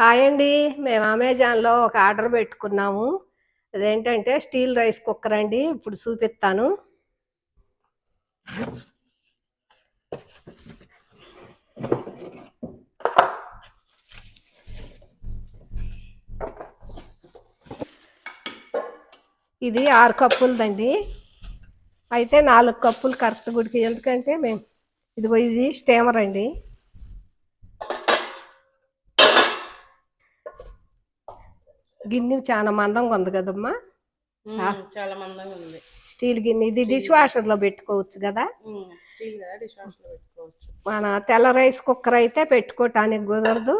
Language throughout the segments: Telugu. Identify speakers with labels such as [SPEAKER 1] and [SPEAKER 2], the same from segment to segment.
[SPEAKER 1] హాయ్ అండి. మేము అమెజాన్లో ఒక ఆర్డర్ పెట్టుకున్నాము. అదేంటంటే స్టీల్ రైస్ కుక్కర్ అండి. ఇప్పుడు చూపిస్తాను. ఇది ఆరు కప్పులదండి. అయితే నాలుగు కప్పులు కరెక్ట్ గుడికి. ఎందుకంటే మేము ఇదిగో ఇది స్టేమర్ అండి. గిన్నె చాలా మందంగా ఉంది కదమ్మా?
[SPEAKER 2] చాలా మందంగా ఉంది.
[SPEAKER 1] స్టీల్ గిన్నె. ఇది డిష్ వాషర్లో పెట్టుకోవచ్చు కదా?
[SPEAKER 2] ఉమ్, స్టీల్ కదా డిష్ వాష్లో పెట్టుకోవచ్చు.
[SPEAKER 1] మన తెల్ల రైస్ కుక్కర్ అయితే పెట్టుకోవటానికి కుదరదు.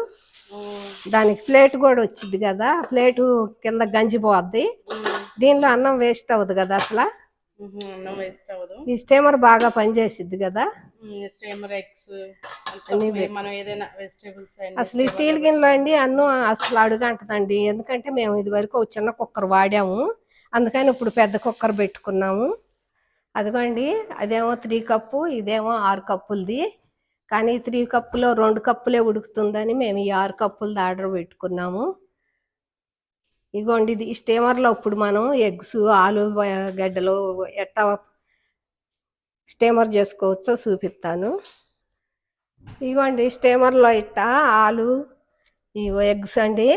[SPEAKER 1] దానికి ప్లేట్ కూడా వచ్చింది కదా? ప్లేటు కింద గంజి పోద్ది.
[SPEAKER 2] ఉమ్,
[SPEAKER 1] దీనిలో అన్నం వేస్ట్ అవ్వదు కదా అసలు? ఈ స్టీమర్ బాగా పనిచేసిద్ది కదా?
[SPEAKER 2] స్టేమర్ ఎగ్స్
[SPEAKER 1] అన్నీ
[SPEAKER 2] మనం ఏదైనా వెజిటేబుల్స్ అయినా
[SPEAKER 1] అసలు స్టీల్ గిన్నెలో అండి అన్నం అసలు అడుగంటదండి. ఎందుకంటే మేము ఇది వరకు ఒక చిన్న కుక్కర్ వాడాము. అందుకని ఇప్పుడు పెద్ద కుక్కర్ పెట్టుకున్నాము. అదిగోండి అదేమో త్రీ కప్పు ఇదేమో ఆరు కప్పులది. కానీ ఈ త్రీ కప్పులో రెండు కప్పులే ఉడుకుతుందని మేము ఈ ఆరు కప్పులది ఆర్డర్ పెట్టుకున్నాము. ఇగోండి ఇది స్టీమర్లో ఇప్పుడు మనం ఎగ్స్ ఆలు గడ్డలు ఎట్టా స్టీమర్ చేసుకోవచ్చో చూపిస్తాను. ఇవ్వండి స్టీమర్లో ఇట్ట ఆలు ఇగో ఎగ్స్ అండి.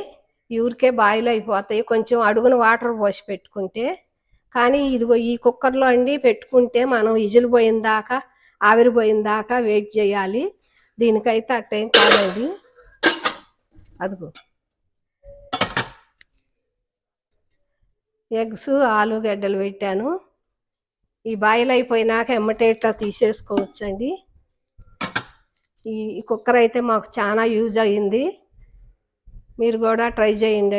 [SPEAKER 1] ఊరికే బాయిల్ అయిపోతాయి. కొంచెం అడుగున వాటర్ పోసి పెట్టుకుంటే. కానీ ఇదిగో ఈ కుక్కర్లో అండి పెట్టుకుంటే మనం ఇజులు పోయిన దాకా ఆవిరి పోయిన దాకా వెయిట్ చేయాలి. దీనికైతే అట్టేం కాదండి. అదిగో. ఎగ్స్ ఆలుగడ్డలు పెట్టాను. ఈ బాయిల్ అయిపోయినాక ఎమ్మటేట్లా తీసేసుకోవచ్చండి. ఈ కుక్కర్ అయితే మాకు చాలా యూజ్ అయ్యింది. మీరు కూడా ట్రై చేయండి